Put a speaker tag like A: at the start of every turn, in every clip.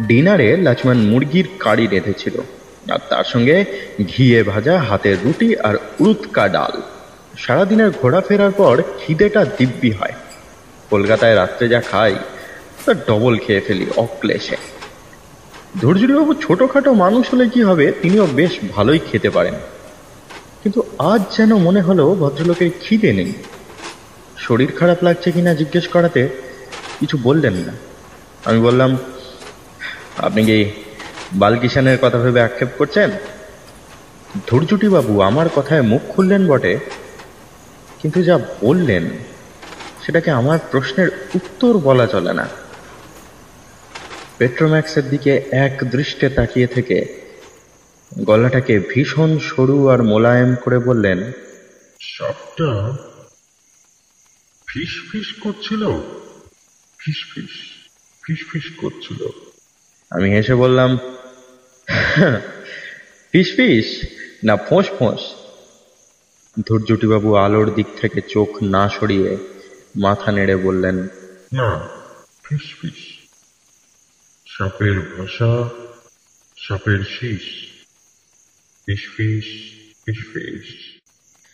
A: ডিনারে লাচমান মুরগির কারি রেঁধেছিল আর তার সঙ্গে ঘিয়ে ভাজা হাতের রুটি আর উৎকা ডাল। সারাদিনের ঘোরাফেরার পর খিদেটা দিব্যি হয়। কলকাতায় রাত্রে যা খাই, তা ডবল খেয়ে ফেলি অক্লেশে। ধৈর্যবাবু ছোটোখাটো মানুষ হলে কি হবে, তিনিও বেশ ভালোই খেতে পারেন। কিন্তু আজ যেন মনে হলো ভদ্রলোকের খিদে নেই। শরীর খারাপ লাগছে কিনা জিজ্ঞেস করাতে কিছু বললেন না। আমি বললাম আপনি কি বালকিষানের কথা ভেবে আক্ষেপ করছেন? বাবু, আমার কথায় মুখ খুললেন বটে। কিন্তু যা বললেন, সেটাকে আমার প্রশ্নের উত্তর বলা চলে না। পেট্রোম্যাক্সের দিকে এক দৃষ্টে তাকিয়ে থেকে গলাটাকে ভীষণ সরু আর মোলায়েম করে বললেন,
B: সবটা ফিস ফিস করছিল। ফিস ফিস ফিস ফিস করছিল।
A: আমি হেসে বললাম ফিস ফিস না ফোঁস ফোঁস। ধৈর্যটিবাবু আলোর দিক থেকে চোখ না সরিয়ে মাথা নেড়ে বললেন
B: না ফিস ফিস। সাপের ভাষা সাপের শীষ। ফিস ফিস ফিস ফিস।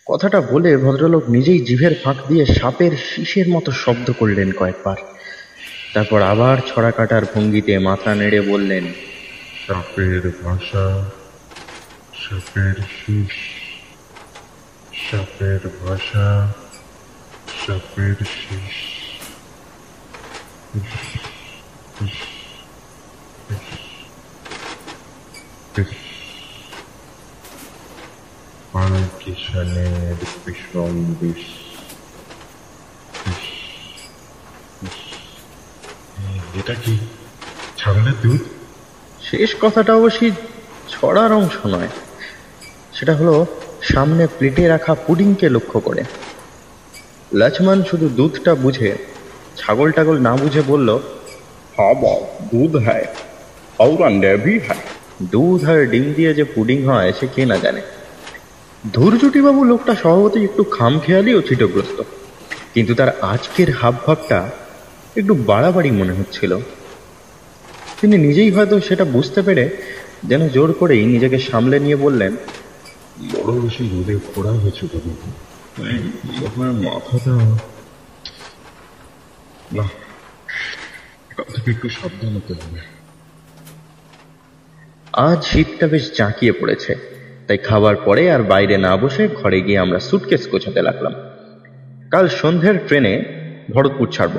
A: কথাটা বলে ভদ্রলোক নিজেই জিভের ফাঁক দিয়ে সাপের শীষের মতো শব্দ করলেন কয়েকবার। তারপর আবার ছড়া কাটার ভঙ্গিতে মাথা নেড়ে বললেন,
B: সাপের ভাষা, সাপের শীষ, সাপের ভাষা, সাপের শীষ। কিষানের বিষম বিষ। এটা কি ছাগলের দুধ?
A: শেষ কথাটা অবশ্যই ছড়ার অংশ নয়। সেটা হলো সামনে প্লেটে রাখা পুডিংকে লক্ষ্য করে। লক্ষ্মণ শুধু দুধটা বুঝে ছাগল টাগল না বুঝে বলল
C: হ্যাঁ দুধ হ্যায় হ্যায়
A: দুধ আর ডিম দিয়ে যে পুডিং হয় সে কে না জানে। বাবু লোকটা স্বভাবতই একটু খামখেয়ালি ও ছিটগ্রস্ত। কিন্তু তার আজকের হাবভাবটা একটু বাড়াবাড়ি মনে হচ্ছিল। তিনি নিজেই হয়তো সেটা বুঝতে পেরে যেন জোর করেই নিজেকে সামলে নিয়ে বললেন
B: বড় বেশি রোদে ফোড়া হয়েছে তো আপনার মাথাটা না এখান থেকে একটু সাবধান হতে হবে।
A: আজ শীতটা বেশ জাঁকিয়ে পড়েছে তাই খাবার পরে আর বাইরে না বসে ঘরে গিয়ে আমরা সুটকেস গোছাতে লাগলাম। কাল সন্ধ্যের ট্রেনে ভরতপুর ছাড়ব।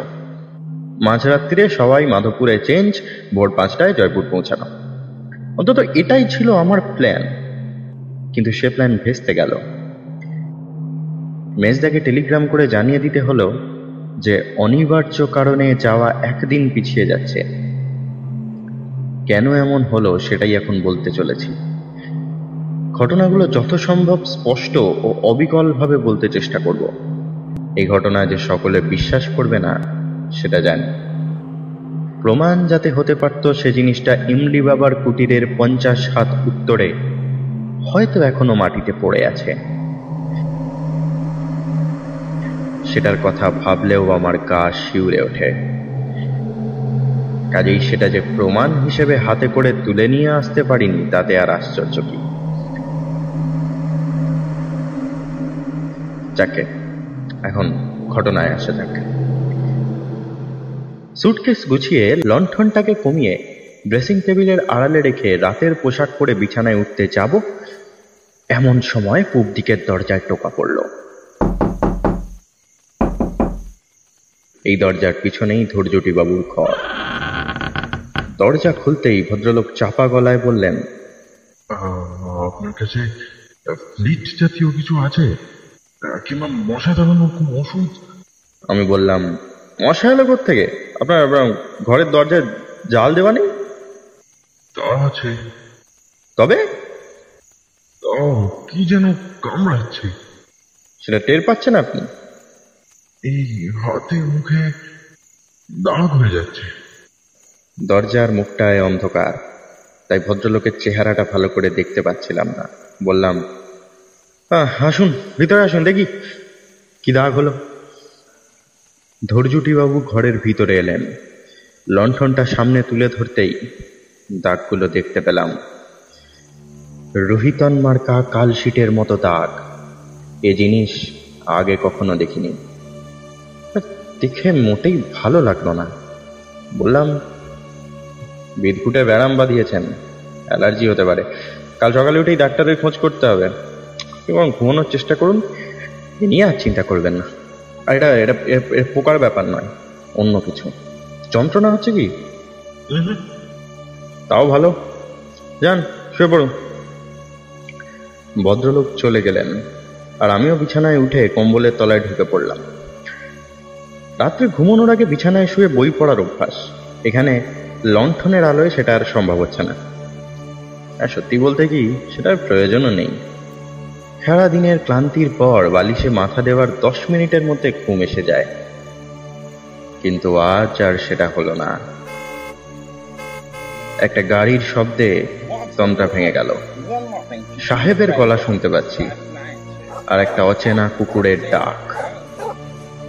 A: মাঝরাত্রিরে সবাই মাধবপুরে চেঞ্জ, ভোর পাঁচটায় জয়পুর পৌঁছানো। অন্তত এটাই ছিল আমার প্ল্যান। কিন্তু সে প্ল্যান ভেস্তে গেল। মেজদাকে টেলিগ্রাম করে জানিয়ে দিতে হলো যে অনিবার্য কারণে যাওয়া একদিন পিছিয়ে যাচ্ছে। কেন এমন হলো সেটাই এখন বলতে চলেছি। ঘটনাগুলো যত সম্ভব স্পষ্ট ও অবিকলভাবে বলতে চেষ্টা করব। এই ঘটনা যে সকলে বিশ্বাস করবে না সেটা জানি। প্রমাণ যাতে হতে পারত সে জিনিসটা ইমলি বাবার কুটিরের পঞ্চাশ হাত উত্তরে হয়তো এখনও মাটিতে পড়ে আছে। সেটার কথা ভাবলেও আমার গা শিউরে ওঠে। কাজেই সেটা যে প্রমাণ হিসেবে হাতে করে তুলে নিয়ে আসতে পারিনি, তাতে আর আশ্চর্য কি? যাকে এখন ঘটনায় আসা যাক। সুটকেস গুছিয়ে লণ্ঠনটাকে কমিয়ে ড্রেসিং টেবিলের আড়ালে রেখে রাতের পোশাক পরে বিছানায় উঠতে যাব এমন সময় পূব দিকের দরজায় টোকা পড়ল। এই দরজার পিছনেই ধৈর্যটি বাবুর ঘর। দরজা খুলতেই ভদ্রলোক চাপা গলায় বললেন
B: আপনার কাছে ফ্লিট জাতীয় কিছু আছে? কিংবা মশা দাঁড়ানোর কোন ওষুধ?
A: আমি বললাম মশা এলো থেকে? আপনার ঘরের দরজায় জাল দেওয়া নেই?
B: তা আছে।
A: তবে?
B: ও কি যেন কামড়াচ্ছে।
A: সেটা টের পাচ্ছেন আপনি?
B: এই হাতে মুখে দাগ হয়ে যাচ্ছে।
A: দরজার মুখটায় অন্ধকার। তাই ভদ্রলোকের চেহারাটা ভালো করে দেখতে পাচ্ছিলাম না। বললাম "আহ, আসুন ভিতরে আসুন দেখি। কি দাগ হলো? ধৈর্যটিবাবু ঘরের ভিতরে এলেন। লণ্ঠনটা সামনে তুলে ধরতেই দাগগুলো দেখতে পেলাম। রোহিতন মার্কা কালশিটের মতো দাগ। এ জিনিস আগে কখনো দেখিনি। দেখে মোটেই ভালো লাগল না। বললাম, বিদঘুটে ব্যারাম বাঁধিয়েছেন, অ্যালার্জি হতে পারে। কাল সকালে উঠেই ডাক্তারের খোঁজ করতে হবে। এবং ঘুমানোর চেষ্টা করুন নিয়ে আর চিন্তা করবেন না। আর এটা এটা পোকার ব্যাপার নয় অন্য কিছু। যন্ত্রণা হচ্ছে কি? তাও ভালো? যান শুয়ে পড়ুন। ভদ্রলোক চলে গেলেন আর আমিও বিছানায় উঠে কম্বলের তলায় ঢুকে পড়লাম। রাত্রে ঘুমানোর আগে বিছানায় শুয়ে বই পড়ার অভ্যাস। এখানে লণ্ঠনের আলোয় সেটা আর সম্ভব হচ্ছে না। আর সত্যি বলতে কি সেটার প্রয়োজনও নেই। সারা দিনের ক্লান্তির পর বালিশে মাথা দেওয়ার দশ মিনিটের মধ্যে ঘুম এসে যায়। কিন্তু আজ আর সেটা হলো না। একটা গাড়ির শব্দে দমটা ভেঙে গেল। সাহেবের গলা শুনতে পাচ্ছি আর একটা অচেনা কুকুরের ডাক।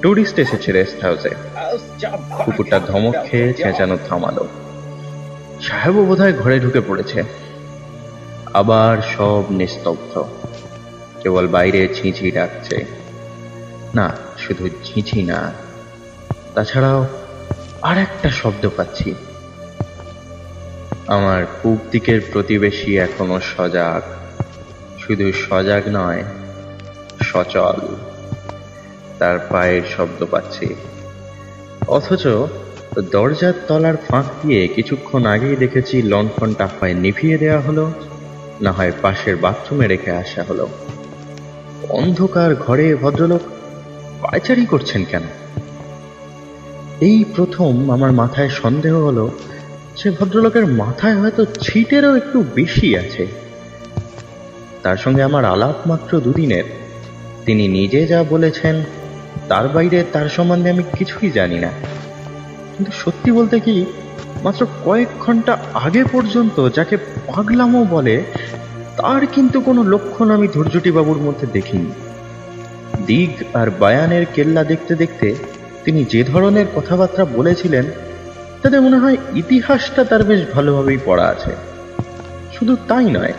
A: টুরিস্ট এসেছে রেস্ট হাউসে। কুকুরটা ধমক খেয়ে চেঁচানো থামালো। সাহেবও বোধহয় ঘরে ঢুকে পড়েছে। আবার সব নিস্তব্ধ। কেবল বাইরে ঝিঁঝি ডাকছে। না, শুধু ঝিঁঝি না, তাছাড়াও আর একটা শব্দ পাচ্ছি। আমার পূব দিকের প্রতিবেশী এখনও সজাগ। শুধু সজাগ নয়, সচল। তার পায়ের শব্দ পাচ্ছি। অথচ দরজার তলার ফাঁক দিয়ে কিছুক্ষণ আগেই দেখেছি লণ্ঠনটা হয় নিভিয়ে দেওয়া হলো, না হয় পাশের বাথরুমে রেখে আসা হলো। অন্ধকার ঘরে ভদ্রলোক পায়চারি করছেন কেন? এই প্রথম আমার মাথায় সন্দেহ হলো, সে ভদ্রলোকের মাথায় হয়তো ছিটেরও একটু বেশি আছে। তার সঙ্গে আমার আলাপ মাত্র দুদিনের। তিনি নিজে যা বলেছেন, তার বাইরে তার সম্বন্ধে আমি কিছুই জানি না। কিন্তু সত্যি বলতে কি, মাত্র কয়েক ঘণ্টা আগে পর্যন্ত যাকে পাগলামো বলে তার কিন্তু কোনো লক্ষণ আমি ধৈর্যটি বাবুর মধ্যে দেখিনি। দিগ আর বায়ানের কেল্লা দেখতে দেখতে তিনি যে ধরনের কথাবার্তা বলেছিলেন তাতে মনে হয় ইতিহাসটা তার বেশ ভালোভাবেই পড়া আছে। শুধু তাই নয়,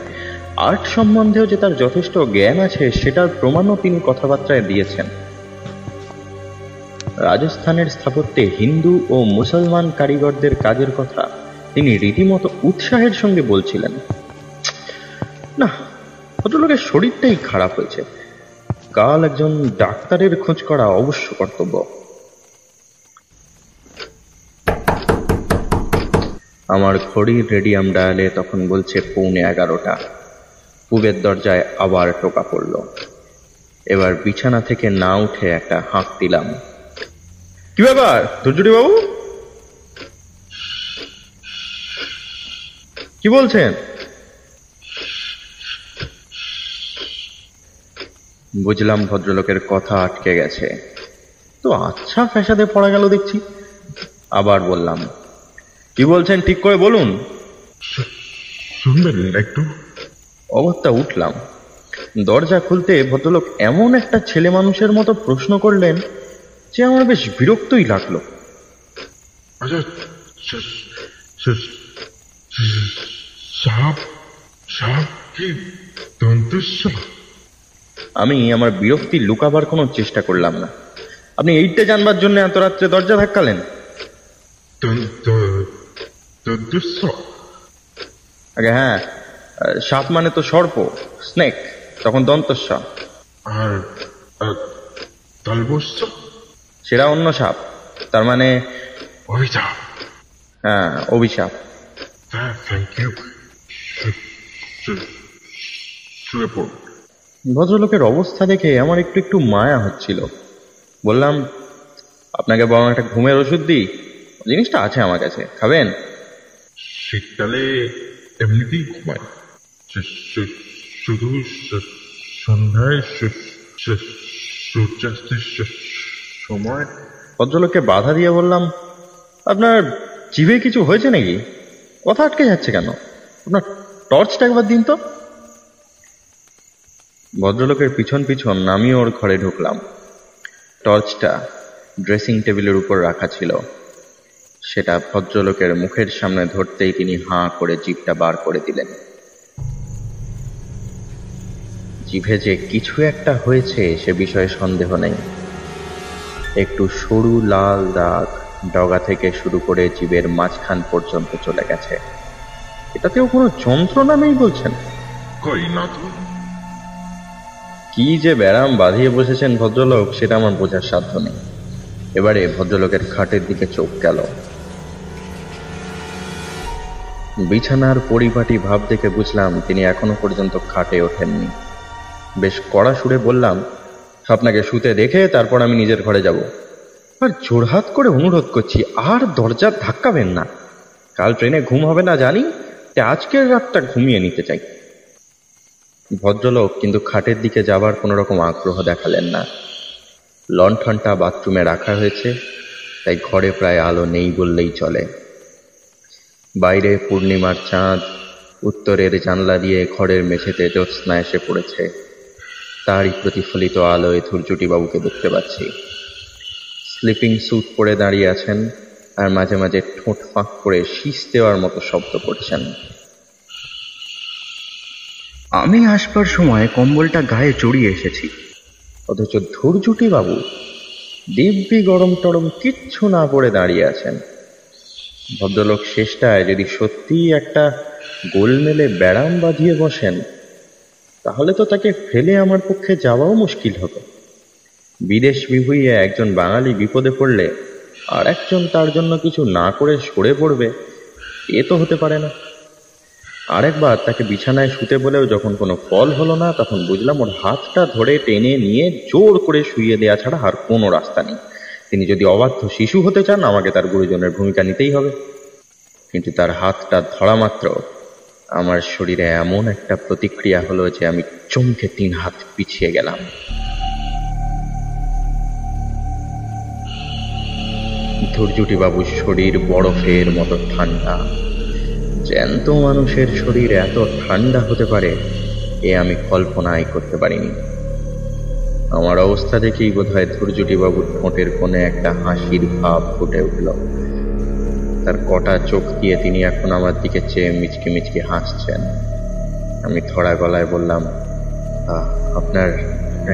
A: আর্ট সম্বন্ধেও যে তার যথেষ্ট জ্ঞান আছে, সেটার প্রমাণও তিনি কথাবার্তায় দিয়েছেন। রাজস্থানের স্থাপত্যে হিন্দু ও মুসলমান কারিগরদের কাজের কথা তিনি রীতিমতো উৎসাহের সঙ্গে বলছিলেন। না, ভদ্রলোকের শরীরটাই খারাপ হয়েছে। কাল একজন ডাক্তারের খোঁজ করা অবশ্য কর্তব্য। আমার ঘড়ির রেডিয়াম ডায়ালে তখন বলছে পৌনে এগারোটা। পূবের দরজায় আবার টোকা পড়ল। এবার বিছানা থেকে না উঠে একটা হাঁক দিলাম। কি ব্যাপার? ধৈর্যটি বাবু? কি বলছেন? বুঝলাম ভদ্রলোকের কথা আটকে গেছে। তো আচ্ছা ফ্যাসাদে পড়া গেল দেখছি। আবার বললাম কি বলছেন? ঠিক করে বলুন।
B: শুনবেন একটু।
A: অগত্যা উঠলাম। দরজা খুলতে ভদ্রলোক এমন একটা ছেলে মানুষের মতো প্রশ্ন করলেন যে আমার বেশ বিরক্তই লাগল।
B: আচ্ছা সাপ সাপ কি দন্তস্ব
A: আমি আমার বিরক্তি লুকাবার কোনো চেষ্টা করলাম না। আপনি এইটা জানবার জন্য এত রাত্রে দরজা ধাক্কালেন? আগে হ্যাঁ সাপ মানে তো সর্প স্নেক তখন দন্তস্ব।
B: আর
A: সেটা অন্য সাপ তার মানে
B: অভিশাপ।
A: হ্যাঁ অভিশাপ।
B: থ্যাংক ইউ
A: ভদ্রলোকের অবস্থা দেখে আমার একটু একটু মায়া হচ্ছিল। বললাম আপনাকে বরং একটা ঘুমের ওষুধ দিই। জিনিসটা আছে আমার কাছে। খাবেন?
B: শীতকালে এমনিতেই ঘুমায় শুধু সন্ধ্যায় সূর্যাস্তের সময়।
A: ভদ্রলোককে বাধা দিয়ে বললাম আপনার জিভে কিছু হয়েছে নাকি? কথা আটকে যাচ্ছে কেন? আপনার টর্চটা একবার দিন তো। ভদ্রলোকের পিছন পিছন আমিও ওর ঘরে ঢুকলাম। টর্চটা ড্রেসিং টেবিলের উপর রাখা ছিল। সেটা ভদ্রলোকের মুখের সামনে ধরতেই তিনি হাঁ করে জিভটা বার করে দিলেন। জিভে যে কিছু একটা হয়েছে সে বিষয়ে সন্দেহ নেই। একটু সরু লাল দাগ ডগা থেকে শুরু করে জীবের মাঝখান পর্যন্ত চলে গেছে। এটাতেও কোনো যন্ত্রণা নেই বলছেন?
B: কই না
A: কি যে ব্যারাম বাঁধিয়ে বসেছেন ভদ্রলোক, সেটা আমার বোঝার সাধ্য নেই। এবারে ভদ্রলোকের খাটের দিকে চোখ গেল। বিছানার পরিপাটি ভাব দেখে বুঝলাম তিনি এখনও পর্যন্ত খাটে ওঠেননি। বেশ কড়া সুরে বললাম, আপনাকে শুতে দেখে তারপর আমি নিজের ঘরে যাব। আর জোরহাত করে অনুরোধ করছি, আর দরজা ধাক্কাবেন না। কাল ট্রেনে ঘুম হবে না জানি আজকের রাতটা ঘুমিয়ে নিতে চাই। ভদ্রলোক কিন্তু খাটের দিকে যাবার কোনো রকম আগ্রহ দেখালেন না। লণ্ঠনটা বাথরুমে রাখা হয়েছে, তাই ঘরে প্রায় আলো নেই বললেই চলে। বাইরে পূর্ণিমার চাঁদ, উত্তরের জানলা দিয়ে ঘরের মেঝেতে জ্যোৎস্না এসে পড়েছে। তারই প্রতিফলিত আলোয় বাবুকে দেখতে পাচ্ছি। স্লিপিং স্যুট পরে দাঁড়িয়ে আছেন আর মাঝে মাঝে ঠোঁট ফাঁক করে শীষ দেওয়ার মতো শব্দ করছেন। আমি আসবার সময় কম্বলটা গায়ে জড়িয়ে এসেছি। অথচ ধৈর্যটি বাবু, দিব্যি গরম টরম কিচ্ছু না পড়ে দাঁড়িয়ে আছেন। ভদ্রলোক শেষটায় যদি সত্যিই একটা গোলমেলে ব্যারাম বাঁধিয়ে বসেন, তাহলে তো তাকে ফেলে আমার পক্ষে যাওয়াও মুশকিল হবে বিদেশ বিভুইয়ে একজন বাঙালি বিপদে পড়লে আর একজন তার জন্য কিছু না করে সরে পড়বে, এ তো হতে পারে না। আরেকবার তাকে বিছানায় শুতে বলেও যখন কোনো ফল হলো না, তখন বুঝলাম ওর হাতটা ধরে টেনে নিয়ে জোর করে শুইয়ে দেওয়া ছাড়া আর কোনো রাস্তা নেই। তিনি যদি অবাধ্য শিশু হতে চান, আমাকে তার গুরুজনের ভূমিকা নিতেই হবে। কিন্তু তার হাতটা ধরা মাত্র। আমার শরীরে এমন একটা প্রতিক্রিয়া হলো যে আমি চমকে তিন হাত পিছিয়ে গেলাম। ধৈর্যটি বাবুর শরীর বরফের মতো ঠান্ডা। জ্যান্ত মানুষের শরীর এত ঠান্ডা হতে পারে এ আমি কল্পনাই করতে পারিনি। আমার অবস্থা দেখেই বোধ হয় ধৈর্যটি বাবুর ঠোঁটের কোণে একটা হাসির ভাব ফুটে উঠল। তার কটা চোখ দিয়ে তিনি এখন আমার দিকে চেয়ে মিচকে মিচকে হাসছেন। আমি থড়া গলায় বললাম "আহ, আপনার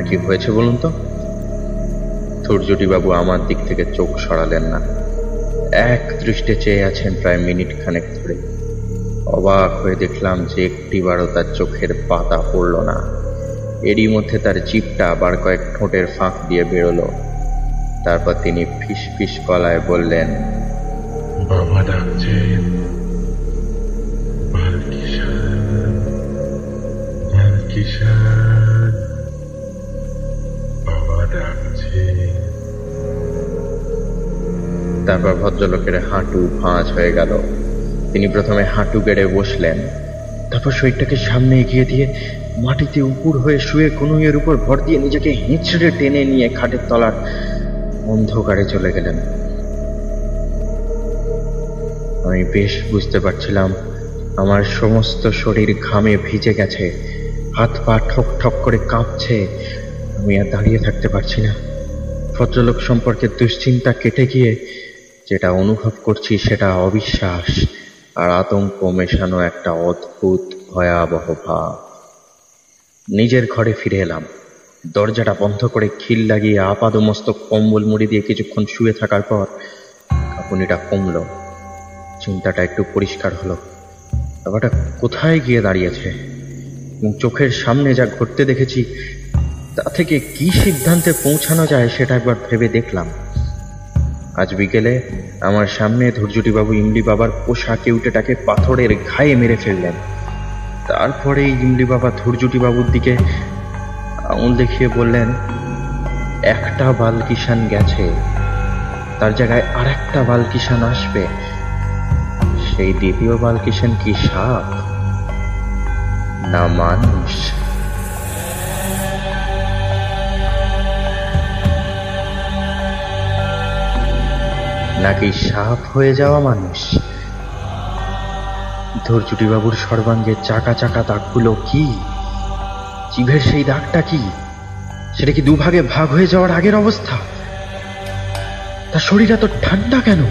A: কি হয়েছে বলুন তো? ধৈর্যটি বাবু আমার দিক থেকে চোখ সরালেন না। এক দৃষ্টে চেয়ে আছেন প্রায় মিনিট খানেক ধরে। অবাক হয়ে দেখলাম যে একটিবারও তার চোখের পাতা পড়ল না। এরই মধ্যে তার জিপটা আবার কয়েক ঠোঁটের ফাঁক দিয়ে বেরোলো। তারপর তিনি ফিস ফিস গলায় বললেন
B: বাবা ডাকছেন
A: তারপর ভদ্রলোকের হাঁটু ভাঁজ হয়ে গেল। তিনি প্রথমে হাঁটু গেড়ে বসলেন। তারপর শরীরটাকে সামনে এগিয়ে দিয়ে মাটিতে উপুর হয়ে শুয়ে কনুইয়ের উপর ভর দিয়ে নিজেকে হেঁচড়ে টেনে নিয়ে খাটের তলার অন্ধকারে চলে গেলেন। আমি বেশ বুঝতে পারছিলাম, আমার সমস্ত শরীর ঘামে ভিজে গেছে, হাত পা ঠক ঠক করে কাঁপছে, আমি আর দাঁড়িয়ে থাকতে পারছি না। ভদ্রলোক সম্পর্কে দুশ্চিন্তা কেটে গিয়ে যেটা অনুভব করছি সেটা অবিশ্বাস। আর আতঙ্ক মেশানো একটা অদ্ভুত ভয়াবহ ভাব। নিজের ঘরে ফিরে এলাম। দরজাটা বন্ধ করে খিল লাগিয়ে আপাদমস্তক কম্বল মুড়ি দিয়ে কিছুক্ষণ শুয়ে থাকার পর কাঁপুনিটা কমল। চিন্তাটা একটু পরিষ্কার হলো। ব্যাপারটা কোথায় গিয়ে দাঁড়িয়েছে? এবং চোখের সামনে যা ঘটতে দেখেছি, তা থেকে কি সিদ্ধান্তে পৌঁছানো যায় সেটা একবার ভেবে দেখলাম। আজ বিকেলে আমার সামনে ধৈর্যটিবাবু ইমলি বাবার পোষা কেউটেটাকে পাথরের ঘায়ে মেরে ফেললেন। তারপরে ইমলি বাবা ধৈর্যটি বাবুর দিকে আঙুল দেখিয়ে বললেন, একটা বালকিষান গেছে। তার জায়গায় আর একটা আসবে। সেই দ্বিতীয় বালকিষান কি সাপ? না মানুষ। নাকি সাপ হয়ে যাওয়া মানুষ? বাবুর সর্বাঙ্গে চাকা চাকা দাগগুলো কি? জিভের সেই দাগটা কি? সেটা কি দুভাগে ভাগ হয়ে যাওয়ার আগের অবস্থা? তার শরীর এত ঠান্ডা কেন?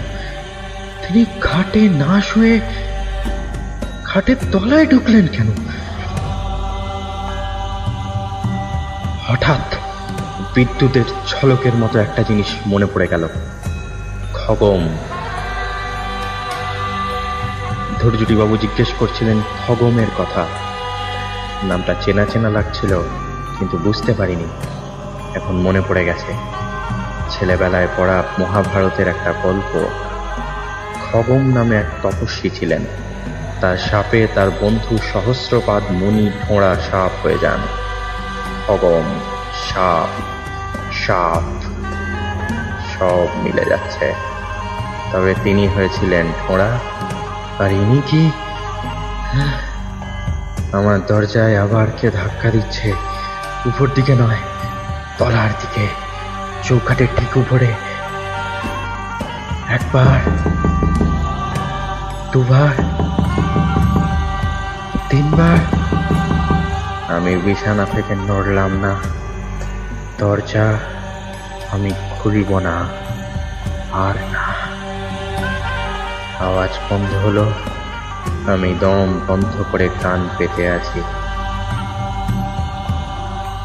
A: তিনি খাটে না শুয়ে খাটের তলায় ঢুকলেন কেন? হঠাৎ বিদ্যুতের ঝলকের মতো একটা জিনিস মনে পড়ে গেল। খগম। ধৈর্যটিবাবু জিজ্ঞেস করছিলেন, খগমের কথা। নামটা চেনা চেনা লাগছিল, কিন্তু বুঝতে পারিনি। এখন মনে পড়ে গেছে, ছেলেবেলায় পড়া মহাভারতের একটা গল্প। খগম নামে এক তপস্বী ছিলেন। তার সাপে তার বন্ধু সহস্রপাদ মুনি ফোঁড়া সাপ হয়ে যান। খগম, সাপ সাপ, সব মিলে যাচ্ছে। তবে তিনি হয়েছিলেন ঠোঁড়া আর ইনি কি? আমার দরজায় আবার কে ধাক্কা দিচ্ছে, উপর দিকে নয়, তলার দিকে চৌকাটের ঠিক উপরে। একবার, দুবার, তিনবার। আমি বিছানা থেকে নড়লাম না। দরজা আমি খুলিব না। আর না। আওয়াজ বন্ধ হলো। আমি দম বন্ধ করে কান পেতে আছি।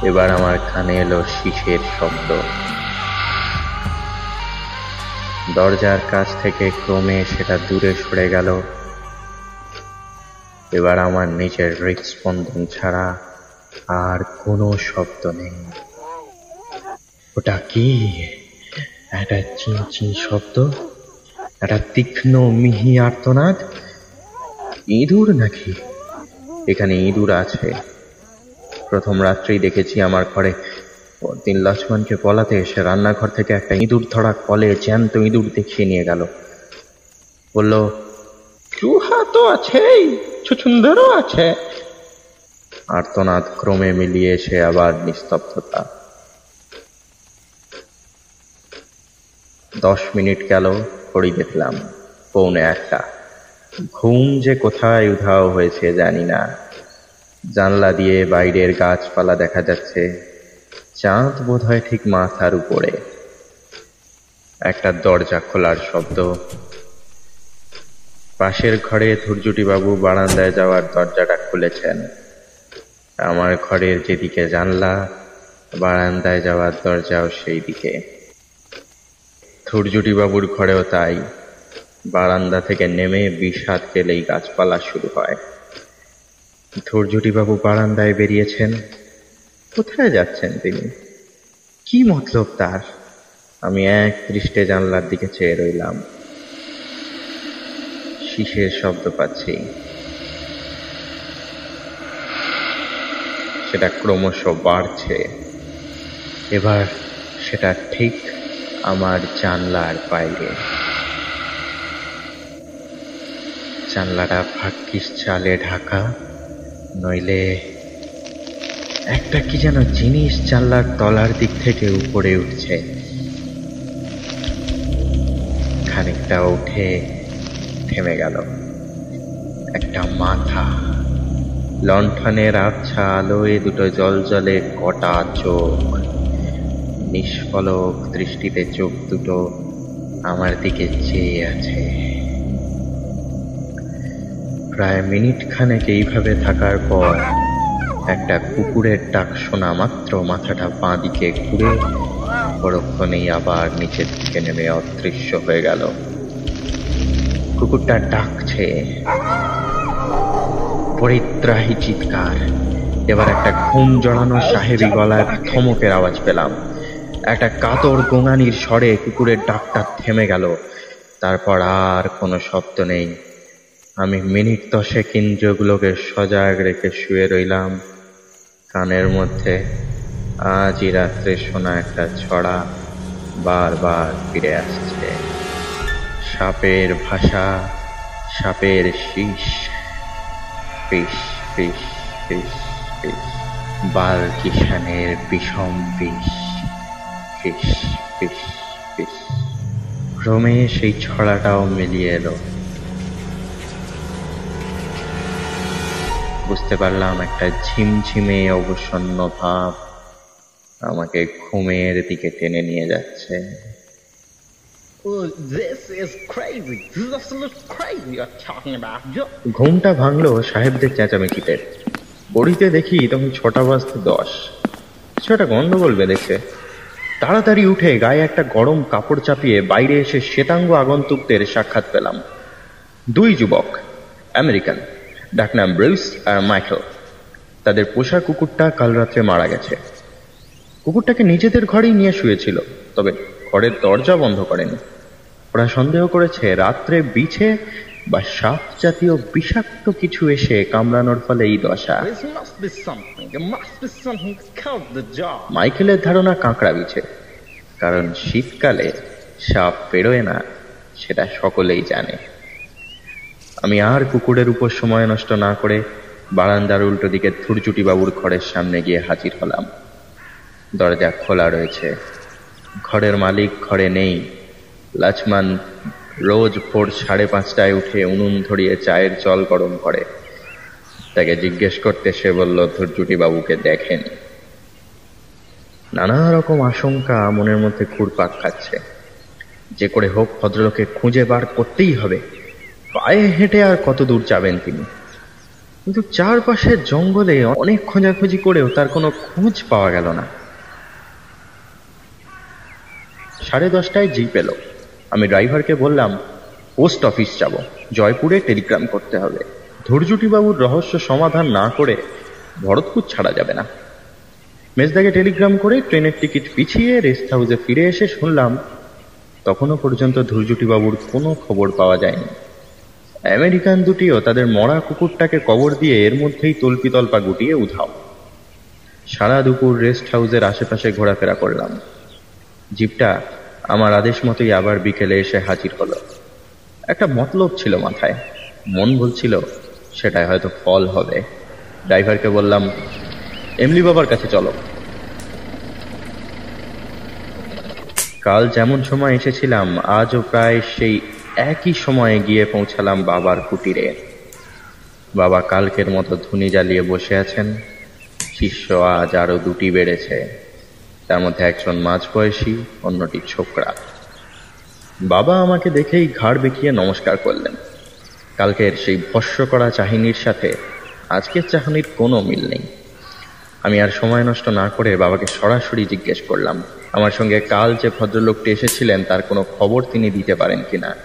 A: এবার আমার কানে এলো শীষের শব্দ। দরজার কাছ থেকে ক্রমে সেটা দূরে সরে গেল। এবার আমার নিজের হৃদস্পন্দন ছাড়া আর কোনো শব্দ নেই। ওটা কি? একটা চিন চিন শব্দ? একটা তীক্ষ্ণ মিহি আর্তনাদ। ইঁদুর নাকি? এখানে ইঁদুর আছে। প্রথম রাত্রেই দেখেছি আমার ঘরে পরদিন লক্ষ্মণকে বলাতে এসে রান্নাঘর থেকে একটা ইঁদুর ধরা কলে জ্যান্ত ইঁদুর দেখিয়ে নিয়ে গেল। বলল, চুহা তো আছেই ছুছুন্দরও আছে। আর্তনাদ ক্রমে মিলিয়ে এসে আবার নিস্তব্ধতা। দশ মিনিট গেল ঘড়ি দেখলাম পৌনে একটা ঘুম যে কোথায় উধাও হয়েছে জানি না। জানলা দিয়ে বাইরের গাছপালা দেখা যাচ্ছে, চাঁদ বোধহয় ঠিক মাথার উপরে। একটা দরজা খোলার শব্দ। পাশের ঘরে বাবু বারান্দায় যাওয়ার দরজাটা খুলেছেন। আমার ঘরের যেদিকে জানলা, বারান্দায় যাওয়ার দরজাও সেই দিকে বাবুর ঘরেও তাই। বারান্দা থেকে নেমে বিষাদ গেলেই গাছপালা শুরু হয়। বাবু বারান্দায় বেরিয়েছেন। কোথায় যাচ্ছেন তিনি? কি মতলব তার? আমি এক দৃষ্টে জানলার দিকে চেয়ে রইলাম। শীষের শব্দ পাচ্ছি। সেটা ক্রমশ বাড়ছে। এবার সেটা ঠিক আমার জানলার বাইরে। জানলাটা ভাগ্যিস চালে ঢাকা, নইলে একটা কি যেন জিনিস জানলার তলার দিক থেকে উপরে উঠছে। খানিকটা উঠে থেমে গেল। একটা মাথা, লণ্ঠনের আবছা আলোয় দুটো জল জলে কটা চোখ। নিষ্ফলক দৃষ্টিতে চোখ দুটো আমার দিকে চেয়ে আছে। প্রায় মিনিট খানেক এইভাবে থাকার পর একটা কুকুরের ডাক শোনা মাত্র মাথাটা বাঁ দিকে ঘুরে পরক্ষণেই আবার নিচের দিকে নেমে অদৃশ্য হয়ে গেল। কুকুরটা ডাকছে। পরিত্রাহী চিৎকার। এবার একটা ঘুম জড়ানো সাহেবী গলায় থমকের আওয়াজ পেলাম। একটা কাতর গোঙানির স্বরে কুকুরের ডাকটা থেমে গেল। তারপর আর কোনো শব্দ নেই। আমি মিনিট দশেক ইন্দ্রিয়গুলোকে সজাগ রেখে শুয়ে রইলাম। কানের মধ্যে আজই রাত্রে শোনা একটা ছড়া বারবার ফিরে আসছে। সাপের ভাষা, সাপের শীষ পিস পিস পিস ফিস বাল কিষানের বিষম বিষ। ফিস ফিস ফিস ক্রমে সেই ছড়াটাও মিলিয়ে এলো। বুঝতে পারলাম একটা ঝিমঝিমে অবসন্ন ভাব আমাকে ঘুমের দিকে টেনে নিয়ে যাচ্ছে।
C: Oh.
A: ঘুমটা ভাঙলো সাহেবদের চেঁচামেচিতে। ঘড়িতে দেখি তখন ছটা বাজতে দশ। কিছু একটা গন্ডগোল বেঁধেছে তাড়াতাড়ি উঠে গায়ে একটা গরম কাপড় চাপিয়ে বাইরে এসে শ্বেতাঙ্গ আগন্তুকদের সাক্ষাৎ পেলাম। দুই যুবক, আমেরিকান ডাকনাম ব্রুস আর মাইকেল। তাদের পোষা কুকুরটা কাল রাত্রে মারা গেছে। কুকুরটাকে নিজেদের ঘরেই নিয়ে শুয়েছিল, তবে ঘরের দরজা বন্ধ করেনি। ওরা সন্দেহ করেছে রাত্রে বিছে বা সাপ জাতীয় বিষাক্ত কিছু এসে কামড়ানোর ফলে এই দশা. মাইকেলের ধারণা কাঁকড়া বিছে কারণ শীতকালে সাপ পেরোয় না সেটা সকলেই জানে। আমি আর কুকুরের উপর সময় নষ্ট না করে বারান্দার উল্টো দিকে থুরচুটি বাবুর ঘরের সামনে গিয়ে হাজির হলাম। দরজা খোলা রয়েছে। ঘরের মালিক ঘরে নেই। লক্ষ্মণ রোজ ভোর সাড়ে পাঁচটায় উঠে উনুন ধরিয়ে চায়ের জল গরম করে। তাকে জিজ্ঞেস করতে সে বলল বাবুকে দেখেন? নানা রকম আশঙ্কা মনের মধ্যে ঘুরপাক খাচ্ছে। যে করে হোক ভদ্রলোকে খুঁজে বার করতেই হবে। পায়ে হেঁটে আর কত দূর যাবেন তিনি? কিন্তু চারপাশের জঙ্গলে অনেক খোঁজাখুঁজি করেও তার কোনো খোঁজ পাওয়া গেল না। সাড়ে দশটায় জিপ এলো। আমি ড্রাইভারকে বললাম, পোস্ট অফিস যাব, জয়পুরে টেলিগ্রাম করতে হবে। ধৈর্যটিবাবুর রহস্য সমাধান না করে ভরতপুর ছাড়া যাবে না। মেজদাকে টেলিগ্রাম করে ট্রেনের টিকিট পিছিয়ে রেস্ট হাউসে ফিরে এসে শুনলাম, তখনও পর্যন্ত ধৈর্যটিবাবুর কোনো খবর পাওয়া যায়নি। আমেরিকান দুটিও তাদের মরা কুকুরটাকে কবর দিয়ে এর মধ্যেই তল্পিতল্পা গুটিয়ে উধাও। সারা দুপুর রেস্ট হাউসের আশেপাশে ঘোরাফেরা করলাম। জিপটা আমার আদেশ মতোই আবার বিকেলে এসে হাজির হলো। একটা মতলব ছিল মাথায়। মন বলছিল, সেটাই হয়তো ফল হবে। ড্রাইভারকে বললাম, এমলি বাবার কাছে চলো। কাল যেমন সময় এসেছিলাম, আজও প্রায় সেই একই সময়ে গিয়ে পৌঁছালাম বাবার কুটিরে। বাবা কালকের মতো ধুনি জ্বালিয়ে বসে আছেন। শিষ্য আজ আরও দুটি বেড়েছে। তার মধ্যে একজন মাঝবয়সী, অন্যটি ছোকরা। বাবা আমাকে দেখেই ঘাড় বেঁকিয়ে নমস্কার করলেন। কালকের সেই ভস্য করা চাহিনীর সাথে আজকের চাহনির কোনো মিল নেই। আমি আর সময় নষ্ট না করে বাবাকে সরাসরি জিজ্ঞেস করলাম, আমার সঙ্গে কাল যে ভদ্রলোকটি এসেছিলেন তার কোনো খবর তিনি দিতে পারেন কিনা?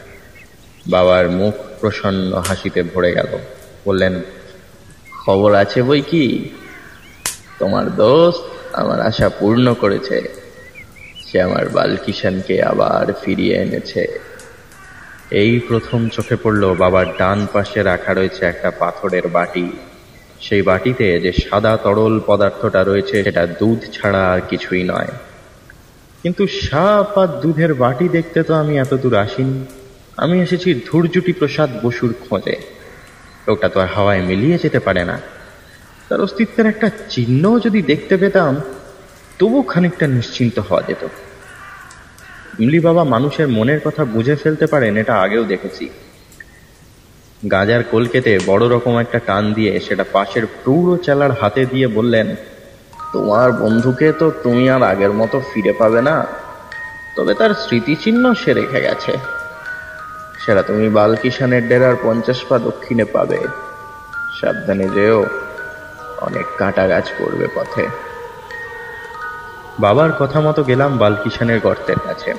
A: বাবার মুখ প্রসন্ন হাসিতে ভরে গেল। বললেন, খবর আছে বই কি? তোমার দোস্ত আমার আশা পূর্ণ করেছে। সে আমার বালকিষানকে আবার ফিরিয়ে এনেছে। এই প্রথম চোখে পড়ল বাবার ডান পাশে রাখা রয়েছে একটা পাথরের বাটি। সেই বাটিতে যে সাদা তরল পদার্থটা রয়েছে, সেটা দুধ ছাড়া আর কিছুই নয়। কিন্তু সাপ আর দুধের বাটি দেখতে তো আমি এত দূর আসিনি। আমি এসেছি ধূর্যুটি প্রসাদ বসুর খোঁজে। লোকটা তো আর হাওয়ায় মিলিয়ে যেতে পারে না। তার অস্তিত্বের একটা চিহ্ন যদি দেখতে পেতাম, তবু খানিকটা নিশ্চিন্ত হওয়া যেত। ইমলি বাবা মানুষের মনের কথা বুঝে ফেলতে পারেন, এটা আগেও দেখেছি। গাজার কলকেতে বড় রকম একটা টান দিয়ে সেটা পাশের প্রৌঢ় চালার হাতে দিয়ে বললেন, তোমার বন্ধুকে তো তুমি আর আগের মতো ফিরে পাবে না, তবে তার স্মৃতিচিহ্ন সে রেখে গেছে। সেটা তুমি বালকিষানের ডেরার পঞ্চাশ পা দক্ষিণে পাবে। সাবধানে যেও। অনেক কাঁটা গাছ পড়বে পথে। বাবার কথা মতো গেলাম বালকিষানের গর্তের কাছে।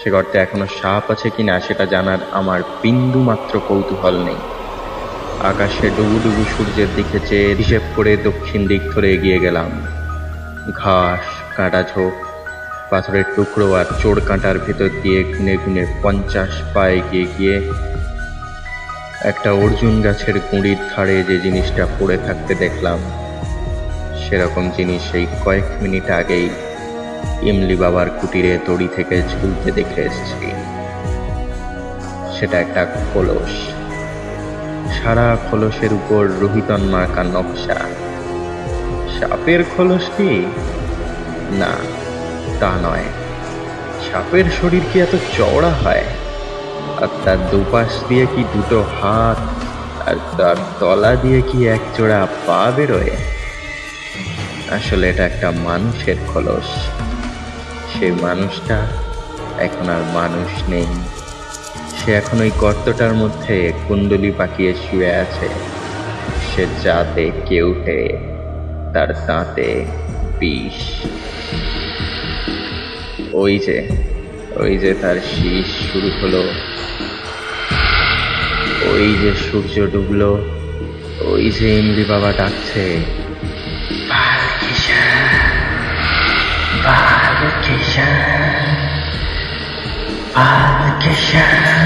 A: সে গর্তে এখনও সাপ আছে কিনা সেটা জানার আমার বিন্দু মাত্র কৌতূহল নেই। আকাশে ডুবু ডুবু সূর্যের দিকে চেয়ে হিসেব করে দক্ষিণ দিক ধরে এগিয়ে গেলাম। ঘাস, কাঁটা ঝোপ, পাথরের টুকরো আর চোর কাঁটার ভেতর দিয়ে গুনে গুনে পঞ্চাশ পায়ে এগিয়ে গিয়ে একটা অর্জুন গাছের গুঁড়ির ধারে যে জিনিসটা পড়ে থাকতে দেখলাম, সেরকম জিনিস সেই কয়েক মিনিট আগেই ইমলি বাবার কুটিরে দড়ি থেকে ঝুলতে দেখে এসেছি। সেটা একটা খোলস। সারা খোলসের উপর রোহিতন মার্কা নকশা। সাপের খোলস কি? না, তা নয়। সাপের শরীর কি এত চওড়া হয়? আর তার দুপাশ দিয়ে কি দুটো হাত, আর তার তলা দিয়ে কি এক জোড়া পা বেরোয়? আসলে এটা একটা মানুষের খলস। সেই মানুষটা এখন আর মানুষ নেই। সে এখন ওই গর্তটার মধ্যে কুণ্ডলি পাকিয়ে শুয়ে আছে। সে যাতে কেউ উঠে তার দাঁতে বিষ। ওই যে ওই যে তার শীষ শুরু হলো। ওই যে সূর্য ডুবলো ওই যে ইমলি বাবা ডাকছে। বালকিশান বালকিশান